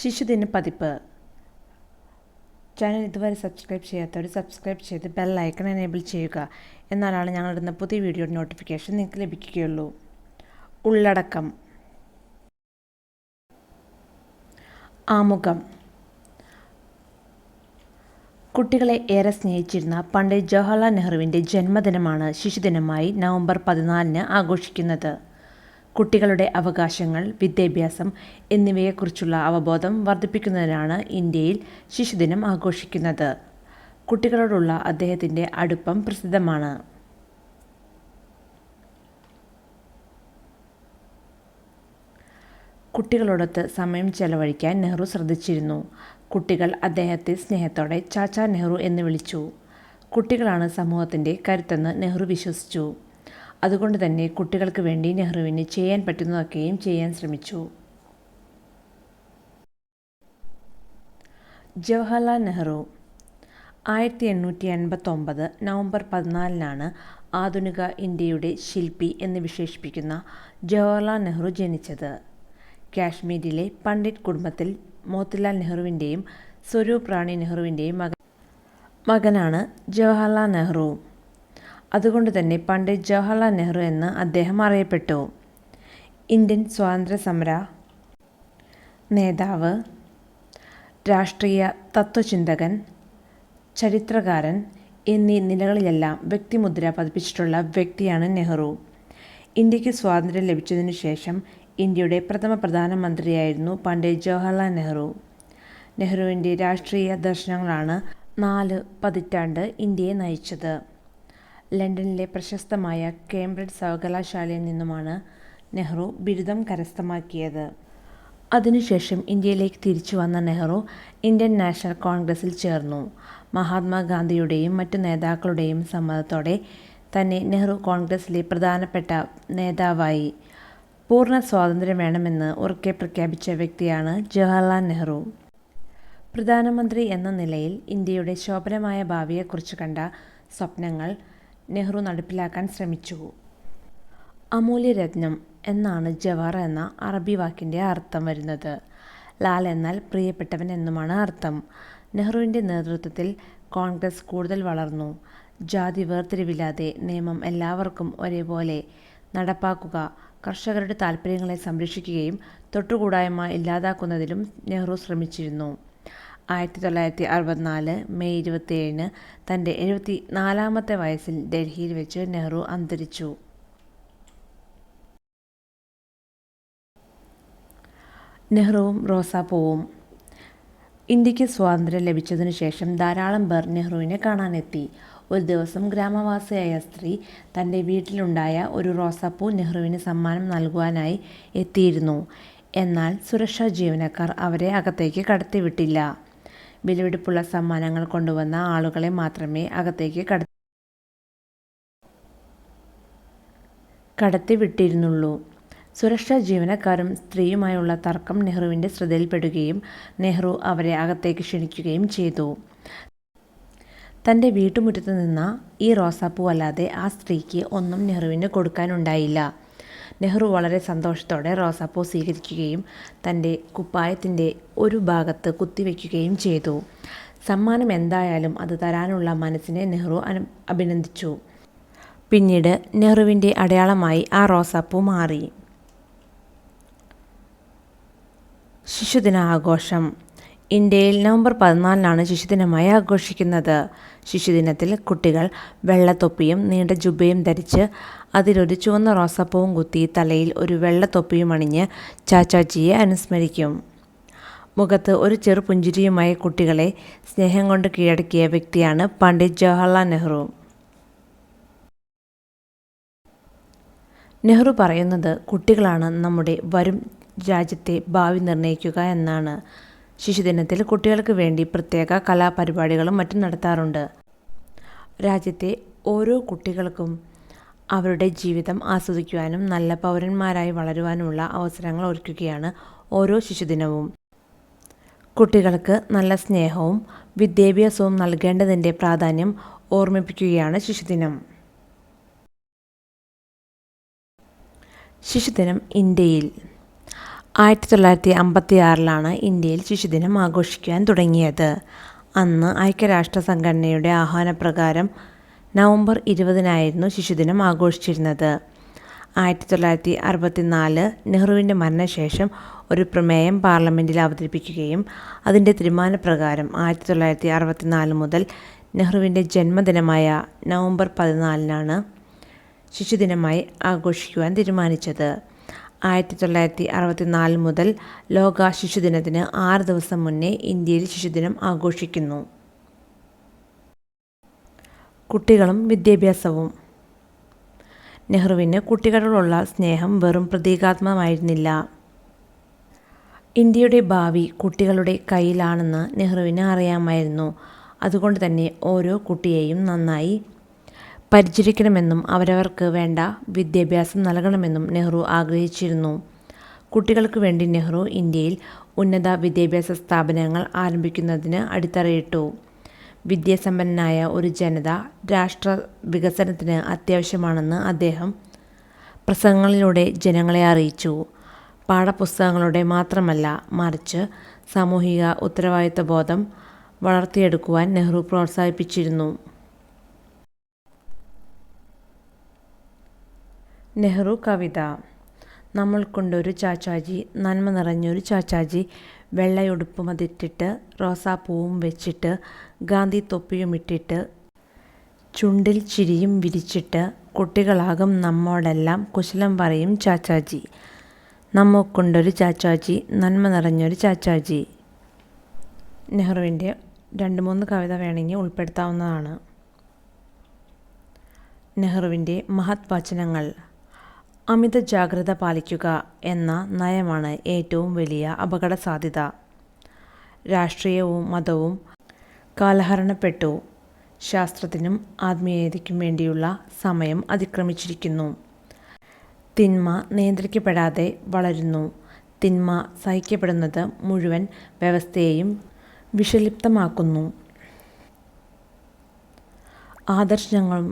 ശിശുദിന പതിപ്പ്. ചാനൽ ഇതുവരെ സബ്സ്ക്രൈബ് ചെയ്യാത്തവർ സബ്സ്ക്രൈബ് ചെയ്ത് ബെൽ ഐക്കൺ എനേബിൾ ചെയ്യുക. എന്നാലാണ് ഞങ്ങളിടുന്ന പുതിയ വീഡിയോയുടെ നോട്ടിഫിക്കേഷൻ നിങ്ങൾക്ക് ലഭിക്കുകയുള്ളൂ. ഉള്ളടക്കം. ആമുഖം. കുട്ടികളെ ഏറെ സ്നേഹിച്ചിരുന്ന പണ്ഡിറ്റ് ജവഹർലാൽ നെഹ്റുവിന്റെ ജന്മദിനമാണ് ശിശുദിനമായി നവംബർ പതിനാലിന് ആഘോഷിക്കുന്നത്. കുട്ടികളുടെ അവകാശങ്ങൾ വിദ്യാഭ്യാസം എന്നിവയെക്കുറിച്ചുള്ള അവബോധം വർദ്ധിപ്പിക്കുന്നതിനാണ് ഇന്ത്യയിൽ ശിശുദിനം ആഘോഷിക്കുന്നത്. കുട്ടികളോടുള്ള അദ്ദേഹത്തിന്റെ അടുപ്പം പ്രസിദ്ധമാണ്. കുട്ടികളോടൊത്ത് സമയം ചെലവഴിക്കാൻ നെഹ്റു ശ്രദ്ധിച്ചിരുന്നു. കുട്ടികൾ അദ്ദേഹത്തെ സ്നേഹത്തോടെ ചാച്ചാ നെഹ്റു എന്ന് വിളിച്ചു. കുട്ടികളാണ് സമൂഹത്തിന്റെ കരുത്തെന്ന് നെഹ്റു വിശ്വസിച്ചു. അതുകൊണ്ട് തന്നെ കുട്ടികൾക്ക് വേണ്ടി നെഹ്റുവിന് ചെയ്യാൻ പറ്റുന്നതൊക്കെയും ചെയ്യാൻ ശ്രമിച്ചു. ജവഹർലാൽ നെഹ്റു ആയിരത്തി എണ്ണൂറ്റി എൺപത്തൊമ്പത് നവംബർ പതിനാലിനാണ് ആധുനിക ഇന്ത്യയുടെ ശില്പി എന്ന് വിശേഷിപ്പിക്കുന്ന ജവഹർലാൽ നെഹ്റു ജനിച്ചത്. കാശ്മീരിലെ പണ്ഡിറ്റ് കുടുംബത്തിൽ മോത്തിലാൽ നെഹ്റുവിന്റെയും സ്വരൂപ് റാണി നെഹ്റുവിന്റെയും മകൻ മകനാണ് ജവഹർലാൽ നെഹ്റു. അതുകൊണ്ട് തന്നെ പണ്ഡിറ്റ് ജവഹർലാൽ നെഹ്റു എന്ന് അദ്ദേഹം അറിയപ്പെട്ടു. ഇന്ത്യൻ സ്വാതന്ത്ര്യ സമര നേതാവ് രാഷ്ട്രീയ തത്വചിന്തകൻ ചരിത്രകാരൻ എന്നീ നിലകളിലെല്ലാം വ്യക്തിമുദ്ര പതിപ്പിച്ചിട്ടുള്ള വ്യക്തിയാണ് നെഹ്റു. ഇന്ത്യയ്ക്ക് സ്വാതന്ത്ര്യം ലഭിച്ചതിനു ശേഷം ഇന്ത്യയുടെ പ്രഥമ പ്രധാനമന്ത്രിയായിരുന്നു പണ്ഡിറ്റ് ജവഹർലാൽ നെഹ്റു. നെഹ്റുവിന്റെ രാഷ്ട്രീയ ദർശനങ്ങളാണ് നാല് പതിറ്റാണ്ട് ഇന്ത്യയെ നയിച്ചത്. ലണ്ടനിലെ പ്രശസ്തമായ കേംബ്രിഡ്ജ് സർവകലാശാലയിൽ നിന്നുമാണ് നെഹ്റു ബിരുദം കരസ്ഥമാക്കിയത്. അതിനുശേഷം ഇന്ത്യയിലേക്ക് തിരിച്ചു വന്ന നെഹ്റു ഇന്ത്യൻ നാഷണൽ കോൺഗ്രസിൽ ചേർന്നു. മഹാത്മാഗാന്ധിയുടെയും മറ്റു നേതാക്കളുടെയും സമ്മതത്തോടെ തന്നെ നെഹ്റു കോൺഗ്രസിലെ പ്രധാനപ്പെട്ട നേതാവായി. പൂർണ സ്വാതന്ത്ര്യം വേണമെന്ന് ഉറക്കെ പ്രഖ്യാപിച്ച വ്യക്തിയാണ് ജവഹർലാൽ നെഹ്റു. പ്രധാനമന്ത്രി എന്ന നിലയിൽ ഇന്ത്യയുടെ ശോഭനമായ ഭാവിയെക്കുറിച്ച് കണ്ട സ്വപ്നങ്ങൾ നെഹ്റു നടപ്പിലാക്കാൻ ശ്രമിച്ചു. അമൂല്യരത്നം എന്നാണ് ജവഹർ എന്ന അറബി വാക്കിന്റെ അർത്ഥം വരുന്നത്. ലാൽ എന്നാൽ പ്രിയപ്പെട്ടവൻ എന്നുമാണ് അർത്ഥം. നെഹ്റുവിന്റെ നേതൃത്വത്തിൽ കോൺഗ്രസ് കൂടുതൽ വളർന്നു. ജാതി വേർതിരിവില്ലാതെ നിയമം എല്ലാവർക്കും ഒരേപോലെ നടപ്പാക്കുക കർഷകരുടെ താൽപ്പര്യങ്ങളെ സംരക്ഷിക്കുകയും തൊട്ടുകൂടായ്മ ഇല്ലാതാക്കുന്നതിലും നെഹ്റു ശ്രമിച്ചിരുന്നു. ആയിരത്തി തൊള്ളായിരത്തി അറുപത്തിനാല് മെയ് ഇരുപത്തിയേഴിന് തന്റെ എഴുപത്തി നാലാമത്തെ വയസ്സിൽ ഡൽഹിയിൽ വെച്ച് നെഹ്റു അന്തരിച്ചു. നെഹ്റുവും റോസാപ്പൂവും ഇന്ത്യയ്ക്ക് സ്വാതന്ത്ര്യം ലഭിച്ചതിനു ശേഷം ധാരാളം പേർ നെഹ്റുവിനെ കാണാനെത്തി. ഒരു ദിവസം ഗ്രാമവാസിയായ സ്ത്രീ തന്റെ വീട്ടിലുണ്ടായ ഒരു റോസാപ്പൂ നെഹ്റുവിന് സമ്മാനം നൽകുവാനായി എത്തിയിരുന്നു. എന്നാൽ സുരക്ഷാ ജീവനക്കാർ അവരെ അകത്തേക്ക് കടത്തിവിട്ടില്ല. വിലപിടിപ്പുള്ള സമ്മാനങ്ങൾ കൊണ്ടുവന്ന ആളുകളെ മാത്രമേ അകത്തേക്ക് കട കടത്തിവിട്ടിരുന്നുള്ളൂ. സുരക്ഷാ ജീവനക്കാരും സ്ത്രീയുമായുള്ള തർക്കം നെഹ്റുവിന്റെ ശ്രദ്ധയിൽപ്പെടുകയും നെഹ്റു അവരെ അകത്തേക്ക് ക്ഷണിക്കുകയും ചെയ്തു. തന്റെ വീട്ടുമുറ്റത്ത് നിന്ന ഈ റോസാപ്പൂ അല്ലാതെ ആ സ്ത്രീക്ക് ഒന്നും നെഹ്റുവിന് കൊടുക്കാനുണ്ടായില്ല. നെഹ്റു വളരെ സന്തോഷത്തോടെ റോസാപ്പൂ സ്വീകരിക്കുകയും തന്റെ കുപ്പായത്തിന്റെ ഒരു ഭാഗത്ത് കുത്തിവെക്കുകയും ചെയ്തു. സമ്മാനം എന്തായാലും അത് തരാനുള്ള മനസ്സിനെ നെഹ്റു അഭിനന്ദിച്ചു. പിന്നീട് നെഹ്റുവിന്റെ അടയാളമായി ആ റോസാപ്പൂ മാറി. ശിശുദിന ആഘോഷം ഇന്ത്യയിൽ നവംബർ പതിനാലിനാണ് ശിശുദിനമായി ആഘോഷിക്കുന്നത്. ശിശുദിനത്തിൽ കുട്ടികൾ വെള്ളത്തൊപ്പിയും നീണ്ട ജുബയും ധരിച്ച് അതിലൊരു ചുവന്ന റോസാപ്പൂവും കുത്തി തലയിൽ ഒരു വെള്ളത്തൊപ്പിയും അണിഞ്ഞ് ചാച്ചാച്ചിയെ അനുസ്മരിക്കും. മുഖത്ത് ഒരു ചെറു പുഞ്ചിരിയുമായി കുട്ടികളെ സ്നേഹം കൊണ്ട് കീഴടക്കിയ വ്യക്തിയാണ് പണ്ഡിറ്റ് ജവഹർലാൽ നെഹ്റു. നെഹ്റു പറയുന്നത് കുട്ടികളാണ് നമ്മുടെ വരും രാജ്യത്തെ ഭാവി നിർണയിക്കുക എന്നാണ്. ശിശുദിനത്തിൽ കുട്ടികൾക്ക് വേണ്ടി പ്രത്യേക കലാപരിപാടികളും മറ്റും നടത്താറുണ്ട്. രാജ്യത്തെ ഓരോ കുട്ടികൾക്കും അവരുടെ ജീവിതം ആസ്വദിക്കുവാനും നല്ല പൗരന്മാരായി വളരുവാനുമുള്ള അവസരങ്ങൾ ഒരുക്കുകയാണ് ഓരോ ശിശുദിനവും. കുട്ടികൾക്ക് നല്ല സ്നേഹവും വിദ്യാഭ്യാസവും നൽകേണ്ടതിന്റെ പ്രാധാന്യം ഓർമ്മിപ്പിക്കുകയാണ് ശിശുദിനം. ശിശുദിനം ഇന്ത്യയിൽ ആയിരത്തി തൊള്ളായിരത്തി അമ്പത്തി ആറിലാണ് ഇന്ത്യയിൽ ശിശുദിനം ആഘോഷിക്കാൻ തുടങ്ങിയത്. അന്ന് ഐക്യരാഷ്ട്ര സംഘടനയുടെ ആഹ്വാനപ്രകാരം നവംബർ ഇരുപതിനായിരുന്നു ശിശുദിനം ആഘോഷിച്ചിരുന്നത്. ആയിരത്തി തൊള്ളായിരത്തി അറുപത്തി നാല് നെഹ്റുവിന്റെ മരണശേഷം ഒരു പ്രമേയം പാർലമെന്റിൽ അവതരിപ്പിക്കുകയും അതിന്റെ തീരുമാനപ്രകാരം ആയിരത്തി തൊള്ളായിരത്തി അറുപത്തി നാല് മുതൽ നെഹ്റുവിന്റെ ജന്മദിനമായ നവംബർ പതിനാലിനാണ് ശിശുദിനമായി ആഘോഷിക്കുവാൻ തീരുമാനിച്ചത്. ആയിരത്തി തൊള്ളായിരത്തി അറുപത്തി നാല് മുതൽ ലോക ശിശുദിനത്തിന് ആറ് ദിവസം മുന്നേ ഇന്ത്യയിൽ ശിശുദിനം ആഘോഷിക്കുന്നു. കുട്ടികളും വിദ്യാഭ്യാസവും. നെഹ്റുവിന് കുട്ടികളോടുള്ള സ്നേഹം വെറും പ്രതീകാത്മകമായിരുന്നില്ല. ഇന്ത്യയുടെ ഭാവി കുട്ടികളുടെ കയ്യിലാണെന്ന് നെഹ്റുവിന് അറിയാമായിരുന്നു. അതുകൊണ്ട് തന്നെ ഓരോ കുട്ടിയെയും നന്നായി പരിചരിക്കണമെന്നും അവരവർക്ക് വേണ്ട വിദ്യാഭ്യാസം നൽകണമെന്നും നെഹ്റു ആഗ്രഹിച്ചിരുന്നു. കുട്ടികൾക്ക് വേണ്ടി നെഹ്റു ഇന്ത്യയിൽ ഉന്നത വിദ്യാഭ്യാസ സ്ഥാപനങ്ങൾ ആരംഭിക്കുന്നതിന് അടിത്തറയിട്ടു. വിദ്യാസമ്പന്നനായ ഒരു ജനത രാഷ്ട്ര വികസനത്തിന് അത്യാവശ്യമാണെന്ന് അദ്ദേഹം പ്രസംഗങ്ങളിലൂടെ ജനങ്ങളെ അറിയിച്ചു. പാഠപുസ്തകങ്ങളുടെ മാത്രമല്ല മറിച്ച് സാമൂഹിക ഉത്തരവാദിത്വബോധം വളർത്തിയെടുക്കുവാൻ നെഹ്റു പ്രോത്സാഹിപ്പിച്ചിരുന്നു. നെഹ്റു കവിത. നമ്മൾക്കുണ്ടൊരു ചാച്ചാജി നന്മ നിറഞ്ഞൊരു ചാച്ചാജി വെള്ളയുടുപ്പുമതിട്ടിട്ട് റോസാപ്പൂവും വെച്ചിട്ട് ഗാന്ധി തൊപ്പിയും ഇട്ടിട്ട് ചുണ്ടിൽ ചിരിയും വിരിച്ചിട്ട് കുട്ടികളാകും നമ്മോടെല്ലാം കുശലം പറയും ചാച്ചാജി. നമ്മൊക്കൊണ്ടൊരു ചാച്ചാജി നന്മ നിറഞ്ഞൊരു ചാച്ചാജി. നെഹ്റുവിന്റെ രണ്ട് മൂന്ന് കവിത വേണമെങ്കിൽ ഉൾപ്പെടുത്താവുന്നതാണ്. നെഹ്റുവിന്റെ മഹത് വചനങ്ങൾ അമിത ജാഗ്രത പാലിക്കുക എന്ന നയമാണ് ഏറ്റവും വലിയ അപകട സാധ്യത രാഷ്ട്രീയവും മതവും കാലഹരണപ്പെട്ടു. ശാസ്ത്രത്തിനും ആത്മീയതയ്ക്കും വേണ്ടിയുള്ള സമയം അതിക്രമിച്ചിരിക്കുന്നു. തിന്മ നിയന്ത്രിക്കപ്പെടാതെ വളരുന്നു. തിന്മ സഹിക്കപ്പെടുന്നത് മുഴുവൻ വ്യവസ്ഥയെയും വിഷലിപ്തമാക്കുന്നു. ആദർശങ്ങളും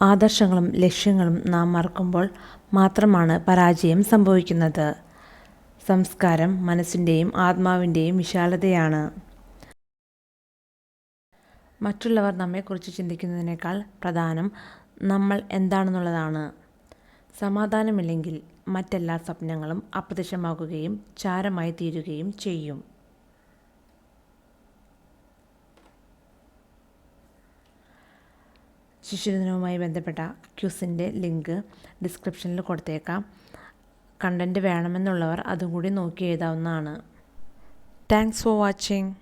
ആദർശങ്ങളും ലക്ഷ്യങ്ങളും നാം മറക്കുമ്പോൾ മാത്രമാണ് പരാജയം സംഭവിക്കുന്നത്. സംസ്കാരം മനസ്സിന്റെയും ആത്മാവിന്റെയും വിശാലതയാണ്. മറ്റുള്ളവർ നമ്മെക്കുറിച്ച് ചിന്തിക്കുന്നതിനേക്കാൾ പ്രധാനം നമ്മൾ എന്താണെന്നുള്ളതാണ്. സമാധാനമില്ലെങ്കിൽ മറ്റെല്ലാ സ്വപ്നങ്ങളും അപ്രത്യക്ഷമാകുകയും ചാരമായി തീരുകയും ചെയ്യും. ശിശുദിനവുമായി ബന്ധപ്പെട്ട ക്യൂസിന്റെ ലിങ്ക് ഡിസ്ക്രിപ്ഷനിൽ കൊടുത്തേക്കാം. കണ്ടന്റ് വേണമെന്നുള്ളവർ അതും കൂടി നോക്കി എഴുതാവുന്നതാണ്. Thanks for watching